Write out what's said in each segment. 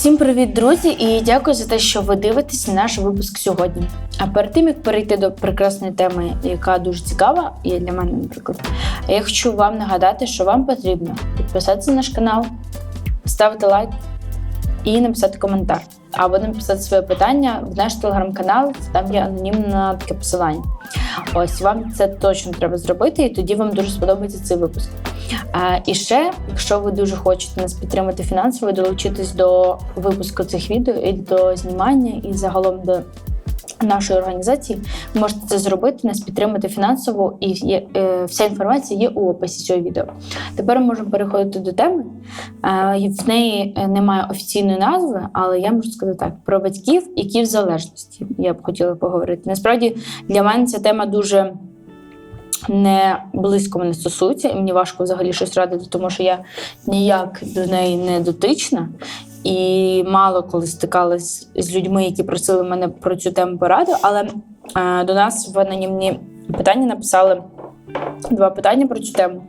Всім привіт, друзі, і дякую за те, що ви дивитесь наш випуск сьогодні. А перед тим як перейти до прекрасної теми, яка дуже цікава, і для мене, наприклад, я хочу вам нагадати, що вам потрібно підписатися на наш канал, ставити лайк і написати коментар. Або написати своє питання в наш телеграм-канал, там є анонімне таке посилання. Ось вам це точно треба зробити, і тоді вам дуже сподобається цей випуск. А, і ще, якщо ви дуже хочете нас підтримати фінансово, долучитись до випуску цих відео і до знімання, і загалом до нашої організації, ви можете це зробити, нас підтримати фінансово, і є, е, вся інформація є у описі цього відео. Тепер ми можемо переходити до теми. Е, в неї е, немає офіційної назви, але я можу сказати так: про батьків, які в залежності. Я б хотіла поговорити. Насправді для мене ця тема дуже не близько мене стосується, і мені важко взагалі щось радити, тому що я ніяк до неї не дотична. І мало коли стикалась з людьми, які просили мене про цю тему пораду. Але е, до нас в анонімні питання написали два питання про цю тему.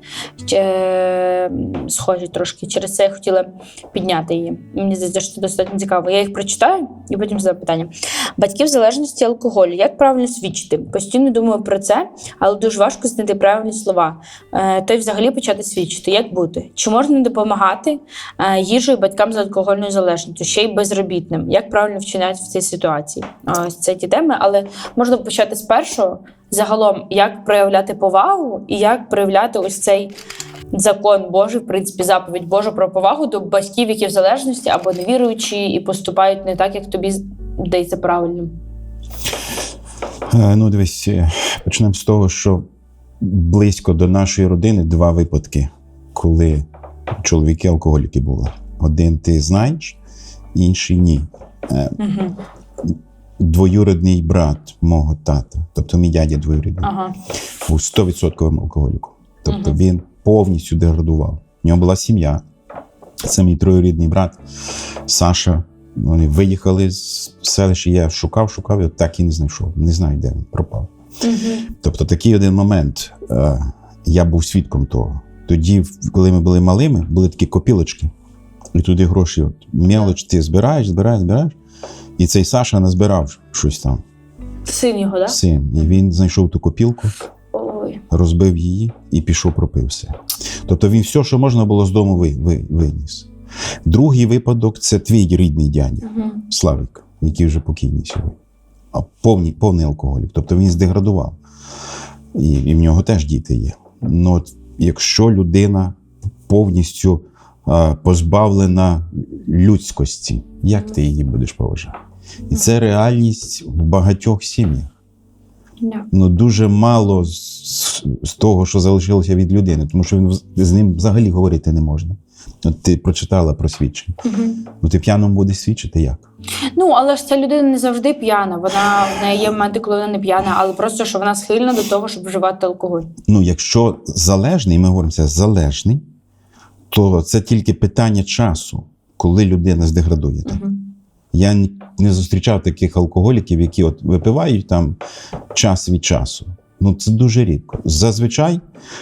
Е, схожі трошки. Через це я хотіла підняти її. Мені здається, що достатньо цікаво. Я їх прочитаю і потім задам питання. Батьків залежності алкоголю. Як правильно свідчити? Постійно думаю про це, але дуже важко знайти правильні слова. Е, то й взагалі почати свідчити. Як бути? Чи можна допомагати е, їжею батькам з алкогольною залежністю, ще й безробітним? Як правильно вчиняти в цій ситуації? Ось це ті теми, але можна почати з першого. Загалом, як проявляти повагу і як проявляти ось цей закон Божий, в принципі, заповідь Божа про повагу до батьків, які в залежності або невіруючі, і поступають не так, як тобі здається правильним. Е, Ну, дивись, е, почнемо з того, що близько до нашої родини два випадки, коли чоловіки алкоголіки були. Один ти знаєш, інший ні. Угу. Двоюрідний брат мого тата, тобто мій дядя двоюрідний, Ага. був 100% алкоголіком. Тобто Мгм. він повністю деградував. У нього була сім'я. Це мій троюрідний брат Саша. Вони виїхали з селища. Я шукав, шукав, і так і не знайшов. Не знаю, де він пропав. Угу. Тобто, такий один момент е, я був свідком того. Тоді, коли ми були малими, були такі копілочки, і туди гроші, от, мелоч, ти збираєш, збираєш, збираєш. І цей Саша назбирав щось там Син його, так? Да? син. І він знайшов ту копілку, Ой. розбив її і пішов пропив все. Тобто він все, що можна було з дому, ви, ви, виніс. Другий випадок це твій рідний дядя. Угу. Славік, який вже покійний сьогодні. А повний, повний алкоголік. Тобто він здеградував. І, і в нього теж діти є. Ну, от, якщо людина повністю позбавлена людськості, як ти її будеш поважати? І це реальність в багатьох сім'ях. Ну, дуже мало з, з того, що залишилося від людини, тому що він з ним взагалі говорити не можна. От ти прочитала про свідчення. Угу. Ну, ти п'яному будеш свідчити як? Ну, але ж ця людина не завжди п'яна. Вона в неї є моменти, коли вона не п'яна, але просто що вона схильна до того, щоб вживати алкоголь. ну, якщо залежний, ми говоримо це залежний, то це тільки питання часу, коли людина здеградує. Так? Угу. Я не зустрічав таких алкоголіків, які от випивають там час від часу. Ну, це дуже рідко. Зазвичай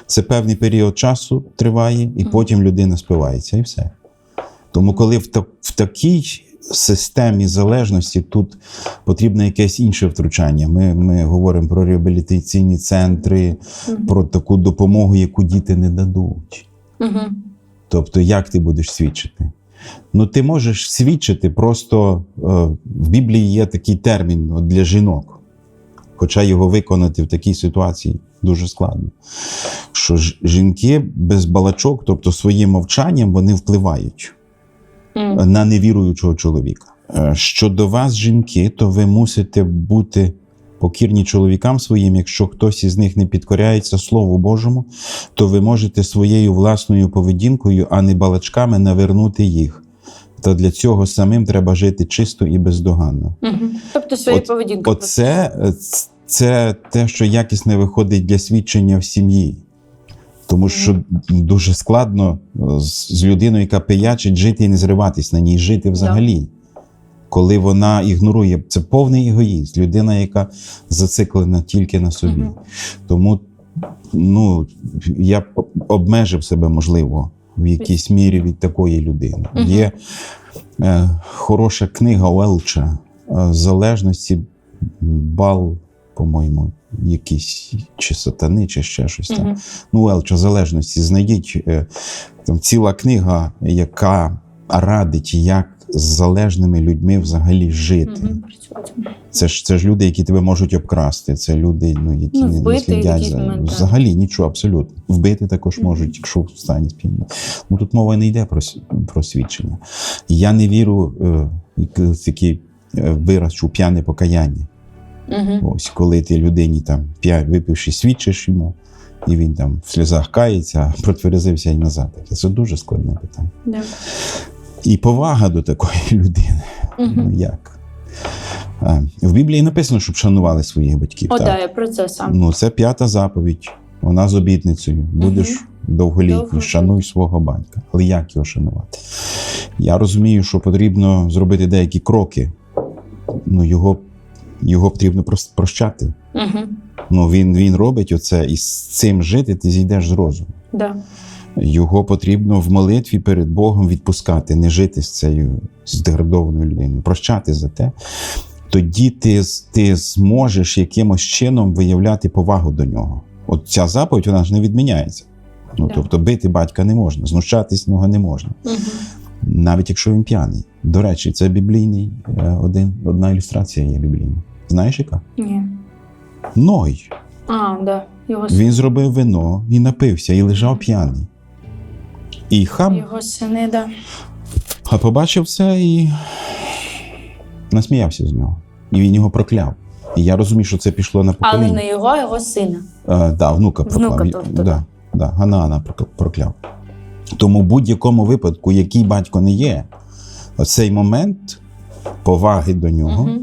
це певний період часу триває, і потім людина спивається, і все. Тому, коли в, та- в такій системі залежності тут потрібно якесь інше втручання. Ми, ми говоримо про реабілітаційні центри, про таку допомогу, яку діти не дадуть. Угу. Тобто, як ти будеш свідчити? Ну, ти можеш свідчити, просто е, в Біблії є такий термін от, для жінок, хоча його виконати в такій ситуації дуже складно. Що жінки без балачок, тобто своїм мовчанням, вони впливають на невіруючого чоловіка. Е, Щодо вас, жінки, то ви мусите бути покірні чоловікам своїм. Якщо хтось із них не підкоряється Слову Божому, то ви можете своєю власною поведінкою, а не балачками навернути їх. Та для цього самим треба жити чисто і бездоганно. Угу. Тобто своєю поведінкою. Оце це те, що якісне виходить для свідчення в сім'ї. Тому що дуже складно з з людиною, яка пиячить, жити і не зриватись на ній, жити взагалі. Коли вона ігнорує, це повний егоїст, людина, яка зациклена тільки на собі. Мгм. Тому ну, я обмежив себе, можливо, в якійсь мірі від такої людини. Мгм. Є е, хороша книга Уелча е, залежності бал, по-моєму, якийсь чи сатани, чи ще щось там. Мгм. Ну, Уелча залежності. Знайдіть е, там ціла книга, яка радить, як з залежними людьми взагалі жити. Це ж це ж люди, які тебе можуть обкрасти. Це люди, ну які Ну, не, не слідять за момент, так. взагалі нічого, абсолютно. Вбити також можуть, якщо в стані спільно. Ну тут мова не йде про, про свідчення. Я не віру е, такий е, вираз, що п'яне покаяння. Мгм. Ось коли ти людині там випивши, свідчиш йому, і він там в сльозах кається, а протверезився і назад. Це дуже складне питання. Да. І повага до такої людини. Ну як? А, в Біблії написано, щоб шанували своїх батьків. О, так? да, я про це сам. Ну, це п'ята заповідь. Вона з обітницею. Будеш довголітній, Довго шануй свого батька. Але як його шанувати? Я розумію, що потрібно зробити деякі кроки. Ну, його, його потрібно прощати. Угу. Ну, він, він робить оце, і з цим жити ти зійдеш з розуму. Да. Його потрібно в молитві перед Богом відпускати, не жити з цією здеградованою людиною, прощати за те. Тоді ти, ти зможеш якимось чином виявляти повагу до нього. От ця заповідь вона ж не відміняється. Ну, Да. Тобто бити батька не можна, знущатись нього не можна, Угу. навіть якщо він п'яний. До речі, це біблійний е, один, одна ілюстрація є біблійна. Знаєш яка? Ні. Ной. А, да. Його, Він зробив вино і напився, і лежав п'яний. І хам його сини, да. А побачив це і насміявся з нього. І він його прокляв. І я розумію, що це пішло на Але не його, а його сина. Е, да, внука прокляв. Внука, тобто, да, да, Ганаана прокляв. Тому в будь-якому випадку, який батько не є, цей момент поваги до нього Угу.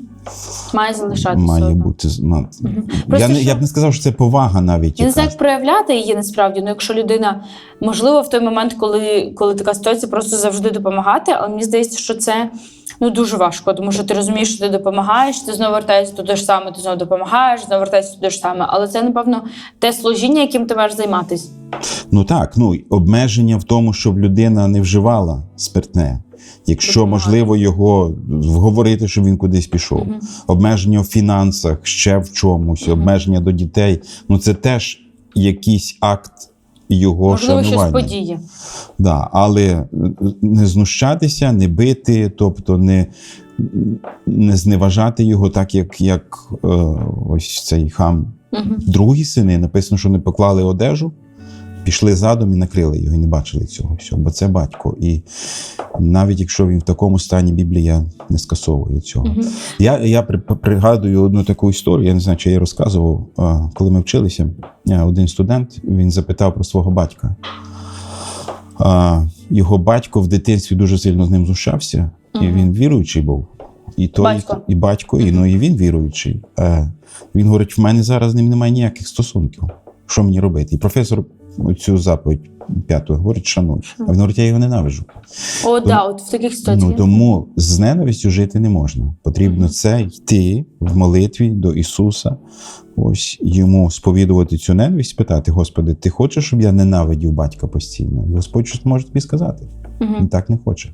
Має залишатися. має одно. бути. ну, Мгм. Я, не, я б не сказав, що це повага навіть. Я не знаю, як проявляти її насправді. Ну, якщо людина, можливо, в той момент, коли, коли така ситуація, просто завжди допомагати, але мені здається, що це ну, дуже важко, тому що ти розумієш, що ти допомагаєш, ти знову вертаєшся туди ж саме, ти знову допомагаєш, знову вертаєшся туди ж саме. Але це, напевно, те служіння, яким ти маєш займатися. Ну так, ну обмеження в тому, щоб людина не вживала спиртне. Якщо можливо його вговорити, щоб він кудись пішов, обмеження в фінансах, ще в чомусь, обмеження до дітей. Ну це теж якийсь акт його Можливо, щось шанування. подіє. Да, але е, не знущатися, не бити, тобто не, не зневажати його, так як, як е, ось цей хам Угу. Другі сини написано, що не поклали одежу, пішли задом і накрили його, і не бачили цього всього, бо це батько. І навіть якщо він в такому стані, Біблія не скасовує цього. Угу. Я, я при- пригадую одну таку історію, я не знаю, чи я її розказував. Коли ми вчилися, один студент він запитав про свого батька. Його батько в дитинстві дуже сильно з ним знущався, і він віруючий був. І той, Батько. і батько, і, ну, і він віруючий. Е, він говорить: в мене зараз з ним немає ніяких стосунків. Що мені робити? І професор цю заповідь п'яту говорить, шануй. А він говорить, я його ненавижу. О, да, от в таких ситуаціях. Ну, тому з ненавистю жити не можна. Потрібно це йти в молитві до Ісуса, ось йому сповідувати цю ненависть, питати: Господи, ти хочеш, щоб я ненавидів батька постійно? І Господь щось може тобі сказати. Він так не хоче.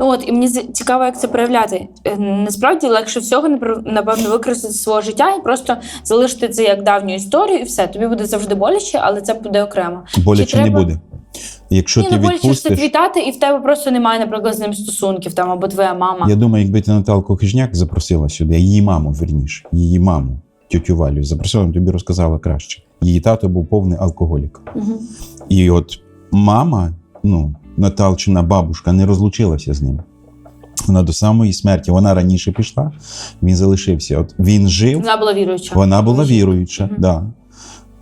Ну от і мені цікаво, як це проявляти. Е, Насправді легше всього напевно використати свого життя і просто залишити це як давню історію, і все. Тобі буде завжди боляче, але це буде окремо. Боляче треба- не буде. Якщо Ні, ти ну боляче ж це відпустиш, і в тебе просто немає, наприклад, з ним стосунків там або твоя мама. я думаю, якби ти Наталку Хижняк запросила сюди, її маму, верніше, її маму, тютю Валю, запросила, тобі розказала краще. Її тато був повний алкоголік. Угу. І от мама, ну, Наталчина бабушка, не розлучилася з ним. Вона до самої смерті. Вона раніше пішла, він залишився. От він жив, Вона була віруюча. вона була віруюча. Мгм. Да.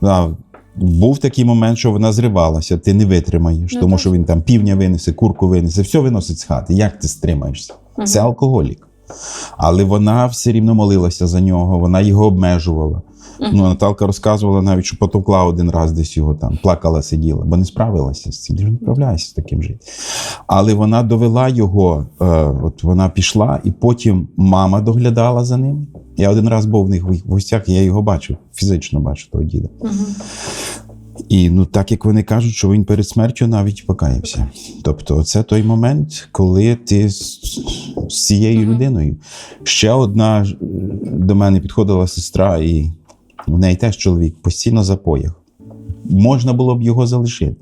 Да. Був такий момент, що вона зривалася, ти не витримаєш, Ну, тому так. що він там півня винесе, курку винесе, все виносить з хати. Як ти стримаєшся? Мгм. Це алкоголік. Але вона все рівно молилася за нього, вона його обмежувала. Мгм. Ну, Наталка розказувала навіть, що потовкла один раз десь його там, плакала, сиділа, бо не справилася з цим. Не справляєшся з таким життям. Але вона довела його, е, от вона пішла, і потім мама доглядала за ним. Я один раз був в них в гостях, і я його бачив, фізично бачив того діда. Мгм. І ну, так як вони кажуть, що він перед смертю навіть покаявся. Тобто, це той момент, коли ти з, з цією людиною. Ще одна до мене підходила сестра, і в неї теж чоловік постійно запоях. Можна було б його залишити.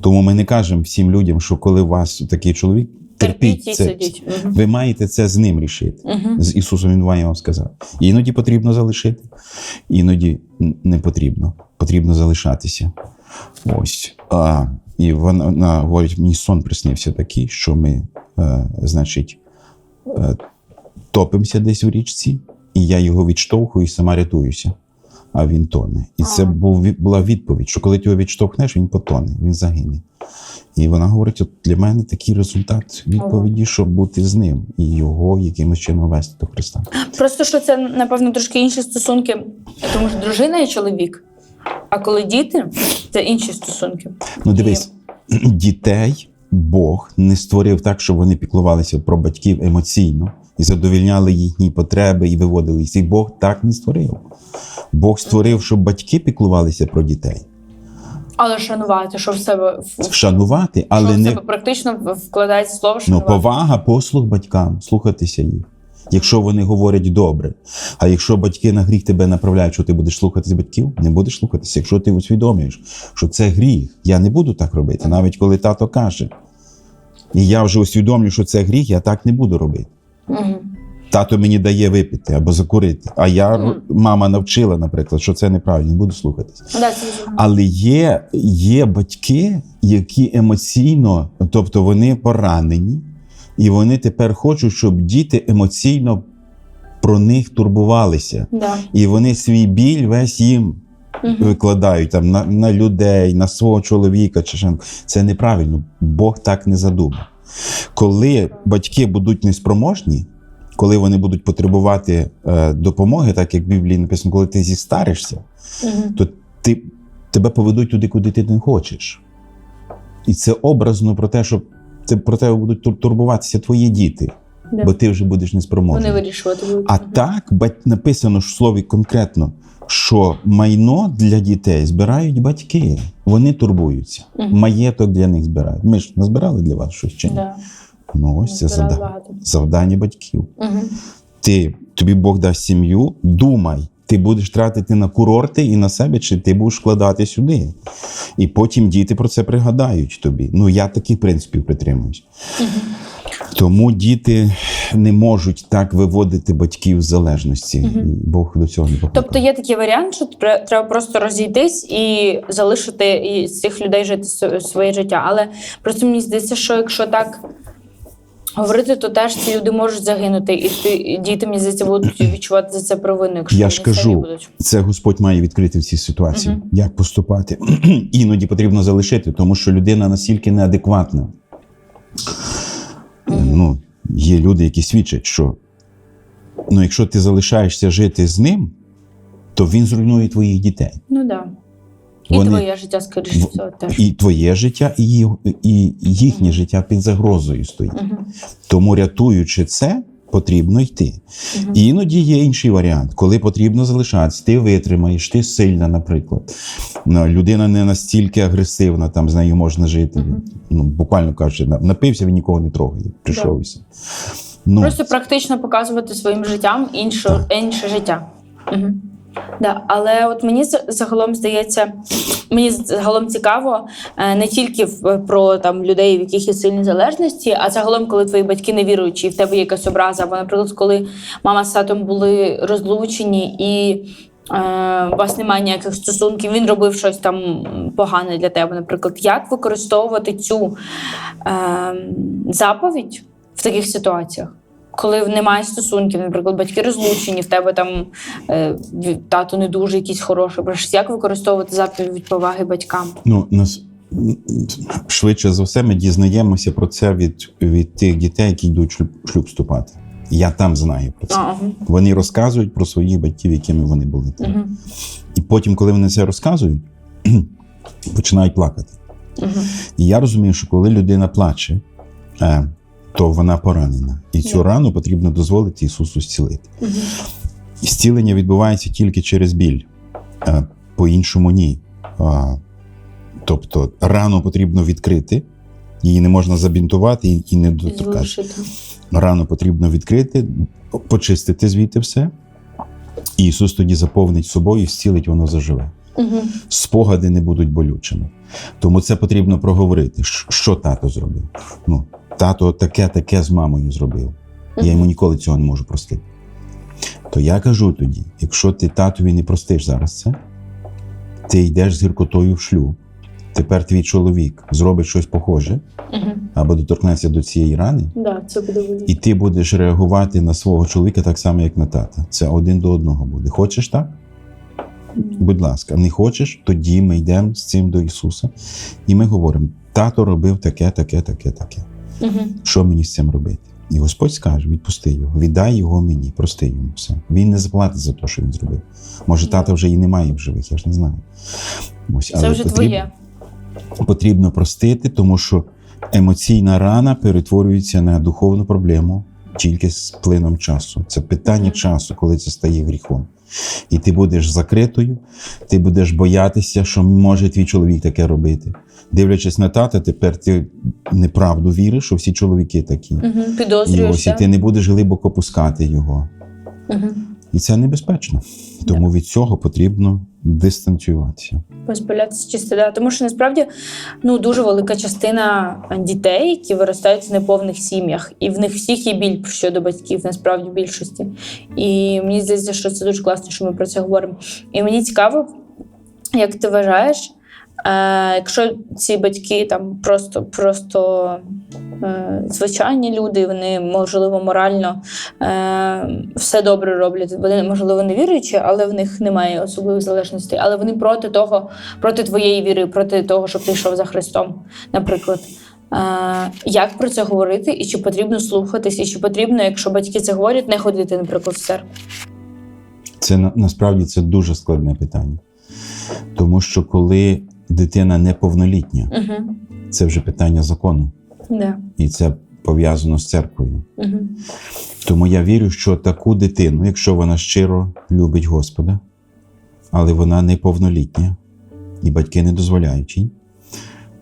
Тому ми не кажемо всім людям, що коли у вас такий чоловік, терпіть, Терпіть і це. Ви маєте це з ним рішити. Мгм. З Ісусом Він має вам сказати. Іноді потрібно залишити, іноді не потрібно. Потрібно залишатися. Ось. А, і вона, вона говорить: мені сон приснився такий, що ми, е, значить, е, топимося десь у річці, і я його відштовхую і сама рятуюся. А він тоне. І це був, була відповідь, що коли ти його відштовхнеш, він потоне, він загине. І вона говорить: от для мене такий результат відповіді, щоб бути з ним і його якимось чином вести до Христа. Просто що це, напевно, трошки інші стосунки, тому що дружина і чоловік. А коли діти, це інші стосунки. Ну, дивись, дітей Бог не створив так, щоб вони піклувалися про батьків емоційно і задовільняли їхні потреби і виводили їх. І Бог так не створив. Бог створив, щоб батьки піклувалися про дітей, Але шанувати, що в себе в шанувати, але що в не себе практично вкладається слово ну, повага, послух батькам, слухатися їх. Якщо вони говорять добре. А якщо батьки на гріх тебе направляють, що ти будеш слухатись батьків, не будеш слухатися. Якщо ти усвідомлюєш, що це гріх, я не буду так робити, навіть коли тато каже. І я вже усвідомлюю, що це гріх, я так не буду робити. Тато мені дає випити або закурити. А я мама навчила, наприклад, що це неправильно, не буду слухатись. Але є, є батьки, які емоційно, тобто вони поранені, і вони тепер хочуть, щоб діти емоційно про них турбувалися. І вони свій біль весь їм викладають там, на, на людей, на свого чоловіка. Чи. Це неправильно. Бог так не задумав. Коли батьки будуть неспроможні, коли вони будуть потребувати е, допомоги, так як в Біблії написано, коли ти зістаришся, угу. то ти, тебе поведуть туди, куди ти не хочеш. І це образно про те, що про тебе будуть турбуватися твої діти. Бо ти вже будеш Вони неспроможний. вирішувати будуть. А так написано ж в слові конкретно, що майно для дітей збирають батьки. Вони турбуються. Маєток для них збирають. Ми ж назбирали для вас щось чи ні? Да. Ну ось це завдання. завдання батьків. Мгм. Ти тобі Бог дасть сім'ю, думай. Ти будеш тратити на курорти і на себе, чи ти будеш вкладати сюди. І потім діти про це пригадають тобі. Ну, я таких принципів притримуюсь. Тому діти не можуть так виводити батьків з залежності. І Бог до цього не покликав. Тобто є такий варіант, що треба просто розійтись і залишити і цих людей жити своє життя. Але просто мені здається, що якщо так говорити, то теж ці люди можуть загинути, і ти діти мені здається будуть відчувати за це провину, якщо Я ж кажу, будуть. це Господь має відкрити в цій ситуації, Мгм. як поступати. Іноді потрібно залишити, тому що людина настільки неадекватна. Е, Ну, є люди, які свідчать, що ну, якщо ти залишаєшся жити з ним, то він зруйнує твоїх дітей. Ну да. І Вони- твоє життя, скоріше всього, теж. І твоє життя, і, і їхнє життя під загрозою стоїть. Мгм. Тому, рятуючи це, потрібно йти. І іноді є інший варіант, коли потрібно залишатися, ти витримаєш, ти сильна, наприклад. Ну, Людина не настільки агресивна, там з нею можна жити. Ну, буквально кажучи, напився, він нікого не трогає. прийшовся. Ну, Просто практично показувати своїм життям інше, інше життя. Угу. Да, але от мені загалом здається, мені загалом цікаво е, не тільки про там людей, в яких є сильні залежності, а загалом, коли твої батьки не віруючі, і в тебе є якась образа. Або, наприклад, коли мама з татом були розлучені і. е, У вас немає ніяких стосунків, він робив щось там погане для тебе. Наприклад, як використовувати цю е, заповідь в таких ситуаціях? Коли немає стосунків, наприклад, батьки розлучені, в тебе там е, тато не дуже якийсь хороший. Як використовувати заповідь поваги батькам? ну, нас, швидше за все, ми дізнаємося про це від, від тих дітей, які йдуть шлюб, шлюб вступати. Я там знаю про це. Ага. Вони розказують про своїх батьків, якими вони були. Угу. І потім, коли вони це розказують, починають плакати. Угу. І я розумію, що коли людина плаче, е, то вона поранена. І цю рану потрібно дозволити Ісусу зцілити. Угу. Зцілення відбувається тільки через біль, е, по-іншому ні. Тобто рану потрібно відкрити, її не можна забінтувати і, не доторкати. Рану потрібно відкрити, почистити звідти все. І Ісус тоді заповнить собою зцілить, воно заживе. Угу. Спогади не будуть болючими. Тому це потрібно проговорити, що тато зробив. Ну, тато таке, таке з мамою зробив. Я йому ніколи цього не можу простити. То я кажу тоді: якщо ти татові не простиш зараз це, ти йдеш з гіркотою в шлюб. Тепер твій чоловік зробить щось похоже Угу. або доторкнеться до цієї рани, Да, це буде і ти будеш реагувати на свого чоловіка так само, як на тата. Це один до одного буде. Хочеш так? Будь ласка, не хочеш, тоді ми йдемо з цим до Ісуса, і ми говоримо: тато робив таке, таке, таке, таке. Угу. Що мені з цим робити? І Господь скаже: відпусти його, віддай його мені, прости йому все. Він не заплатить за те, що він зробив. Може, тата вже і немає в живих, я ж не знаю. Ось, Це вже твоє. потрібно простити, тому що емоційна рана перетворюється на духовну проблему тільки з плином часу. Це питання часу, коли це стає гріхом. І ти будеш закритою, ти будеш боятися, що може твій чоловік таке робити. Дивлячись на тата, тепер ти неправду віриш, що всі чоловіки такі. Угу. І ось і ти не будеш глибоко пускати його. Угу. І це небезпечно. Тому від цього потрібно дистанціюватися. позбавлятися чисто, Да. Тому що насправді ну, дуже велика частина дітей, які виростають в неповних сім'ях, і в них всіх є біль щодо батьків, насправді в більшості. І мені здається, що це дуже класно, що ми про це говоримо. І мені цікаво, як ти вважаєш, е, якщо ці батьки там просто, просто е, звичайні люди, вони можливо морально е, все добре роблять. Вони можливо не віруючі, але в них немає особливих залежностей. Але вони проти того, проти твоєї віри, проти того, щоб ти йшов за Христом, наприклад. Як про це говорити, і чи потрібно слухатись, і чи потрібно, якщо батьки це говорять, не ходити, наприклад, в церкву? Це насправді це дуже складне питання. Тому що коли дитина неповнолітня, Угу. це вже питання закону, Да. і це пов'язано з церквою. Угу. Тому я вірю, що таку дитину, якщо вона щиро любить Господа, але вона неповнолітня, і батьки не дозволяють їй,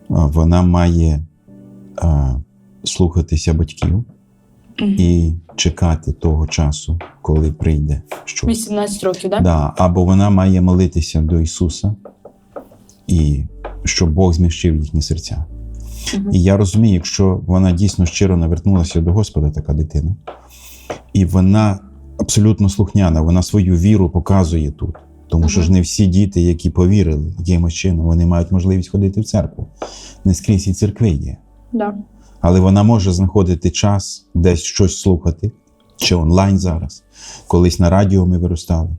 вона має а, слухатися батьків і чекати того часу, коли прийде щось. 18 років, так? Да, або вона має молитися до Ісуса, і щоб Бог зміщив їхні серця. Мгм. І я розумію, якщо вона дійсно щиро навернулася до Господа, така дитина, і вона абсолютно слухняна, вона свою віру показує тут. Тому що ж не всі діти, які повірили якимось чином, вони мають можливість ходити в церкву. Не скрізь і церкви є. Да. Але вона може знаходити час десь щось слухати, чи онлайн зараз. Колись на радіо ми виростали.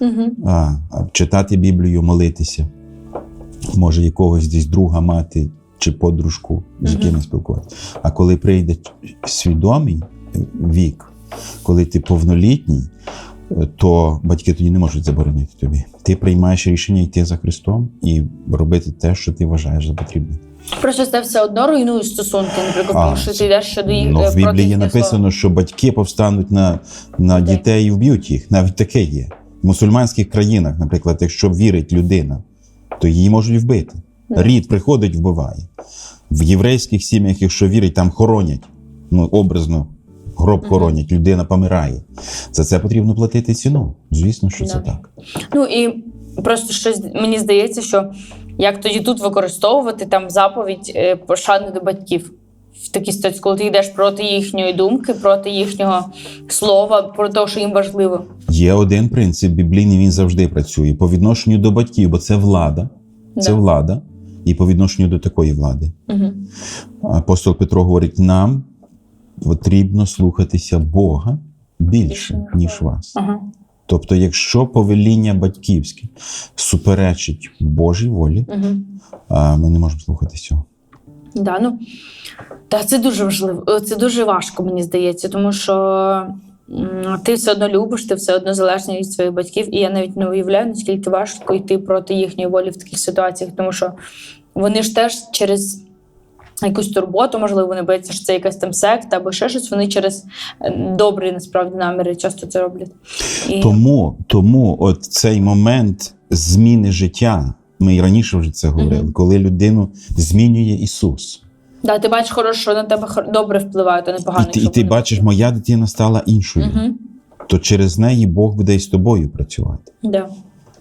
Угу. А читати Біблію, молитися. Може, якогось десь друга мати чи подружку, з якими спілкуватися. А коли прийде свідомий вік, коли ти повнолітній, то батьки тоді не можуть заборонити тобі. Ти приймаєш рішення йти за Христом і робити те, що ти вважаєш за потрібне. Просто це все одно руйнує стосунки, наприклад, тому що ти йдеш щодо їх Ну, в Біблії є написано, що батьки повстануть на, на Дітей. дітей і вб'ють їх. Навіть таке є. В мусульманських країнах, наприклад, якщо вірить людина, то її можуть вбити. Рід приходить, вбиває. В єврейських сім'ях, якщо вірить, там хоронять. Ну, образно, гроб хоронять, людина помирає. За це потрібно платити ціну. Звісно, що це так. Ну і просто щось мені здається, що як тоді тут використовувати там заповідь е, пошани до батьків. В такій ситуації, коли ти йдеш проти їхньої думки, проти їхнього слова, про те, що їм важливо. Є один принцип біблійний, він завжди працює по відношенню до батьків, бо це влада. Це Да. влада, і по відношенню до такої влади. Угу. Апостол Петро говорить: нам потрібно слухатися Бога більше, Більше, ніж вас. Ага. Тобто, якщо повеління батьківське суперечить Божій волі, Угу. ми не можемо слухати цього. Да, ну, та це дуже важливо. Е, Це дуже важко, мені здається, тому що ти все одно любиш, ти все одно залежний від своїх батьків, і я навіть не уявляю, наскільки важко йти проти їхньої волі в таких ситуаціях, тому що вони ж теж через. Якусь турботу, можливо, вони бояться, що це якась там секта або ще щось. Вони через е, добрі насправді наміри часто це роблять. І... Тому, тому от цей момент зміни життя Ми і раніше вже це говорили, коли людину змінює Ісус. Да, ти бачиш хорошо, що на тебе добре впливає, то непогано. І ти, і ти бачиш, моя дитина стала іншою, Угу. то через неї Бог буде і з тобою працювати. Да.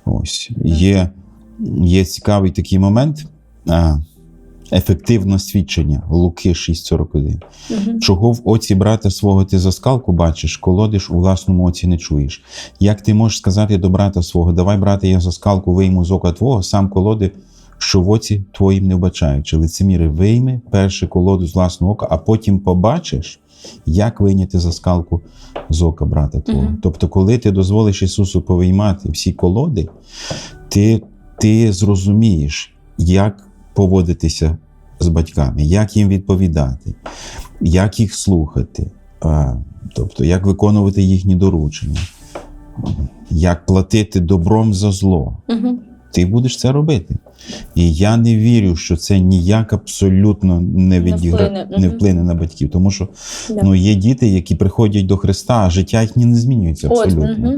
Ось є, є цікавий такий момент. А, ефективне свідчення Луки 6,41. Угу. Чого в оці брата свого ти за скалку бачиш, колодиш у власному оці не чуєш. Як ти можеш сказати до брата свого, давай, брате, я за скалку вийму з ока твого, сам колоди, що в оці твоїм не вбачаючи. Лицеміри вийми перше колоду з власного ока, а потім побачиш, як вийняти за скалку з ока брата твого. Мгм. Тобто, коли ти дозволиш Ісусу повиймати всі колоди, ти, ти зрозумієш, як поводитися з батьками, як їм відповідати, як їх слухати, тобто як виконувати їхні доручення, як платити добром за зло. Угу. Ти будеш це робити. І я не вірю, що це ніяк абсолютно не, відігра... вплине, не вплине на батьків. Тому що Да. ну, є діти, які приходять до Христа, а життя їхнє не змінюється От, угу.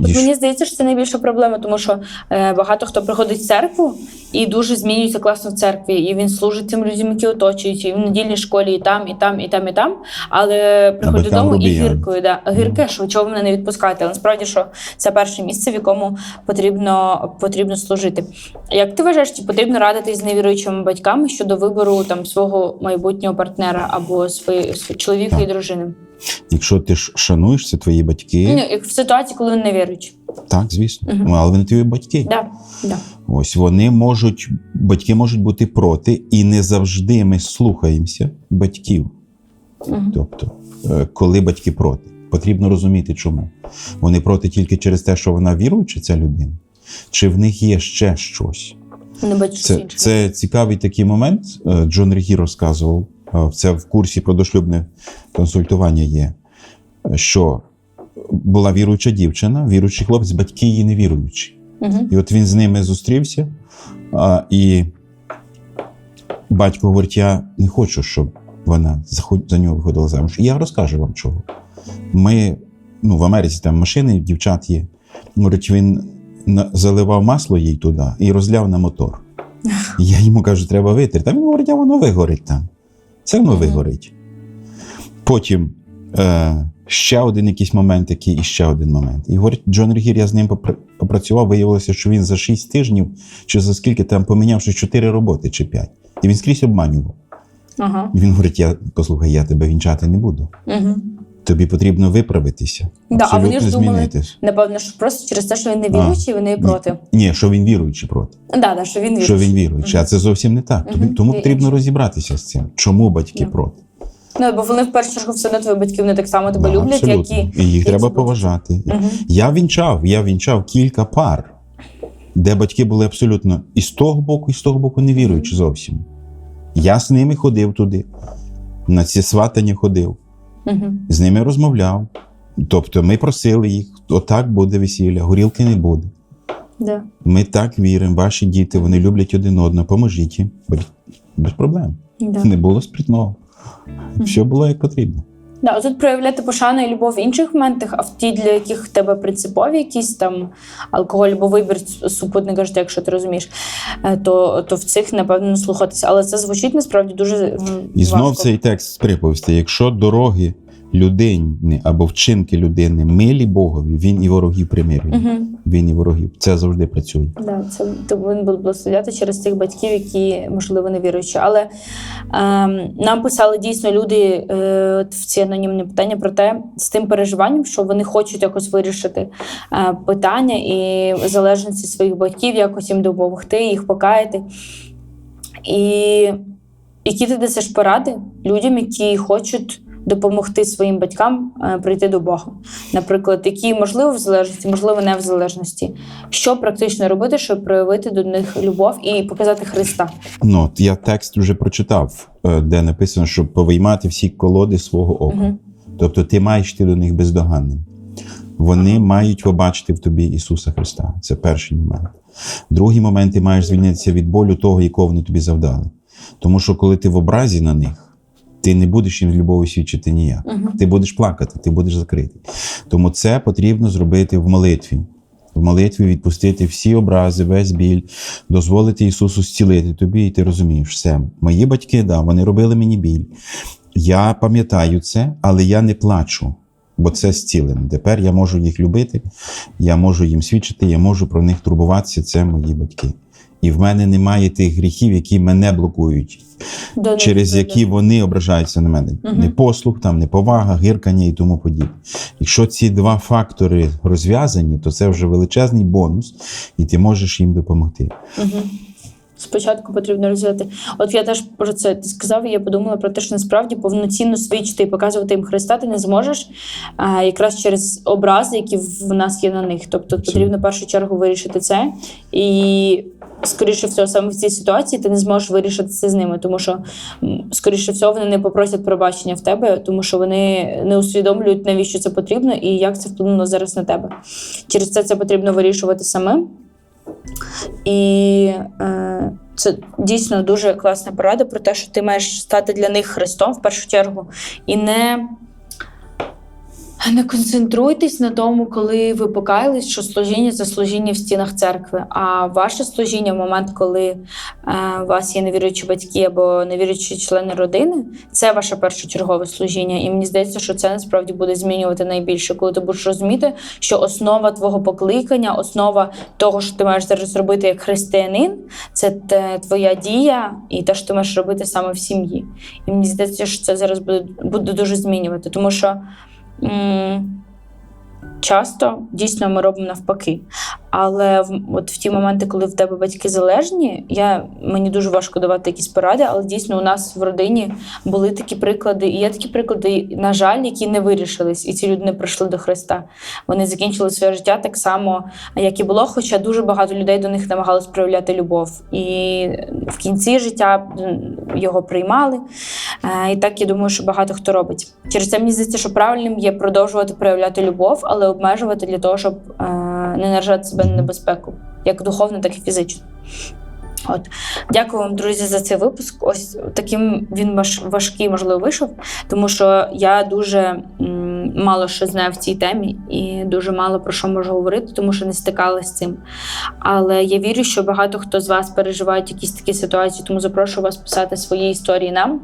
От мені здається, що це найбільша проблема, тому що е, багато хто приходить в церкву і дуже змінюється класно в церкві, і він служить цим людям, які оточують, і в недільній школі, і там, і там, і там, і там. Але приходить додому і гіркою. Да, гірке, що чого мене не відпускаєте. Але насправді, що це перше місце, в якому потрібно, потрібно служити. Як ти вважаєш, чи потрібно радитись з невіруючими батьками щодо вибору там свого майбутнього партнера або свої чоловіка і дружини? Якщо ти ж шануєш, це твої батьки, Ну, як в ситуації, коли вони не вірують. Так, звісно. Мгм. Ну, але вони твої батьки. Да, да. Ось вони можуть, батьки можуть бути проти, і не завжди ми слухаємося батьків. Мгм. Тобто, е, коли батьки проти, потрібно розуміти, чому. Вони проти тільки через те, що вона віруюча, ця людина, чи в них є ще щось. Не Це, це цікавий такий момент. Е, Джон Регі розказував. е, Це в курсі про дошлюбне консультування є, що була віруюча дівчина, віруючий хлопець, батьки її не віруючі. Мгм. І от він з ними зустрівся, а, і батько говорить: я не хочу, щоб вона за нього виходила замуж. І я розкажу вам чого. Ми, ну, в Америці там машини, дівчат є. Говорить, він заливав масло їй туди і розляв на мотор. І я йому кажу, треба витерти. А він говорить, а воно вигорить там. Це воно вигорить. Потім е, ще один якийсь момент, такий, і ще один момент. І говорить, Джон Рігір, я з ним попра- попрацював, виявилося, що він за 6 тижнів, чи за скільки там поміняв щось 4 роботи чи 5. І він скрізь обманював. Ага. Він говорить: я послухай, я тебе вінчати не буду. Угу. Тобі потрібно виправитися. Да, а вони ж думали-. Напевно, що просто через те, що він не віруючий, вони проти. Ні, що він віруючий проти. Да, да, що він віруючий. Що він віруючий, а це зовсім не так. Тобі- Тому потрібно розібратися з цим. Чому батьки проти? Ну, бо вони в першу чергу все одно твої батьки, вони так само тебе Да, люблять, абсолютно. як і. і їх треба поважати. Угу. Я вінчав, я вінчав кілька пар, де батьки були абсолютно і з того боку, і з того боку не віруючи зовсім. Я з ними ходив туди, на ці сватання ходив, Угу. з ними розмовляв. Тобто ми просили їх, отак буде весілля, горілки не буде. Да. Ми так віримо, ваші діти, вони люблять один одного, поможіть їм. Без проблем. Да. Не було спритного. Все було як потрібно. Да, тут проявляти пошану і любов в інших моментах, а в ті, для яких в тебе принципові якісь там алкоголь або вибір супутника життя, якщо ти розумієш, е, то, то в цих, напевно, не слухатися. Але це звучить насправді дуже І І знов цей текст з приповісти: якщо дороги людини або вчинки людини милі Богові, він і ворогів примирює. Угу. Він і ворогів. Це завжди працює. Да, це то він буде благословляти через тих батьків, які можливо не віруючі. Але ем, нам писали дійсно люди е, в ці анонімні питання про те, з тим переживанням, що вони хочуть якось вирішити е, питання і залежності своїх батьків, якось їм допомогти, їх покаяти. І які ти дасиш поради людям, які хочуть допомогти своїм батькам е, прийти до Бога? Наприклад, які можливо в залежності, можливо, не в залежності. Що практично робити, щоб проявити до них любов і показати Христа? Ну, от я текст вже прочитав, е, де написано, щоб повиймати всі колоди свого ока. Мгм. Тобто ти маєш йти до них бездоганним. Вони мають побачити в тобі Ісуса Христа. Це перший момент. Другий момент ти маєш звільнитися від болю того, якого вони тобі завдали. Тому що коли ти в образі на них, ти не будеш їм з любові свідчити ніяк. Мгм. Ти будеш плакати, ти будеш закритий. Тому це потрібно зробити в молитві. в молитві відпустити всі образи, весь біль, дозволити Ісусу зцілити тобі, і ти розумієш, все. Мої батьки, да, вони робили мені біль. Я пам'ятаю це, але я не плачу, бо це зцілено. Тепер я можу їх любити, я можу їм свідчити, я можу про них турбуватися. Це мої батьки. І в мене немає тих гріхів, які мене блокують, да, через да, які вони ображаються на мене. Не Непослух, там, неповага, гиркання і тому подібне. Якщо ці два фактори розв'язані, то це вже величезний бонус, і ти можеш їм допомогти. Угу. Спочатку потрібно розвивати. От я теж про це сказав, і я подумала про те, що насправді повноцінно свідчити і показувати їм Христа ти не зможеш а, якраз через образи, які в нас є на них. Тобто потрібно в першу чергу вирішити це. І скоріше всього, саме в цій ситуації ти не зможеш вирішити це з ними, тому що скоріше всього вони не попросять пробачення в тебе, тому що вони не усвідомлюють, навіщо це потрібно і як це вплинуло зараз на тебе. Через це це потрібно вирішувати самим. І е, це дійсно дуже класна порада про те, що ти маєш стати для них Христом в першу чергу. І не, не концентруйтесь на тому, коли ви покаялись, що служіння це служіння в стінах церкви. А ваше служіння в момент, коли е, у вас є невіруючі батьки або невіруючі члени родини, це ваше першочергове служіння. І мені здається, що це насправді буде змінювати найбільше, коли ти будеш розуміти, що основа твого покликання, основа того, що ти маєш зараз робити як християнин, це те, твоя дія і те, що ти маєш робити саме в сім'ї. І мені здається, що це зараз буде, буде дуже змінювати, тому що. 嗯。Часто дійсно ми робимо навпаки. Але в, от в ті моменти, коли в тебе батьки залежні, я, мені дуже важко давати якісь поради, але дійсно у нас в родині були такі приклади, і є такі приклади, на жаль, які не вирішились, і ці люди не прийшли до Христа. Вони закінчили своє життя так само, як і було, хоча дуже багато людей до них намагалось проявляти любов. І в кінці життя його приймали. Е, І так я думаю, що багато хто робить. Через це мені здається, що правильним є продовжувати проявляти любов, але обмежувати для того, щоб е, не наражати себе на небезпеку, як духовно, так і фізично. От дякую вам, друзі, за цей випуск. Ось таким він важкий, можливо, вийшов, тому що я дуже мало що знаю в цій темі і дуже мало про що можу говорити, тому що не стикалася з цим. Але я вірю, що багато хто з вас переживають якісь такі ситуації, тому запрошую вас писати свої історії нам.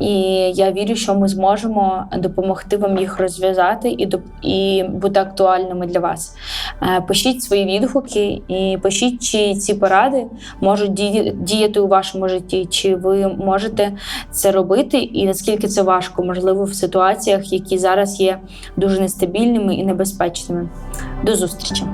І я вірю, що ми зможемо допомогти вам їх розв'язати і, і бути актуальними для вас. Е, Пишіть свої відгуки і пишіть, чи ці поради можуть діяти у вашому житті, чи ви можете це робити, і наскільки це важко, можливо, в ситуаціях, які зараз дуже нестабільними і небезпечними. До зустрічі!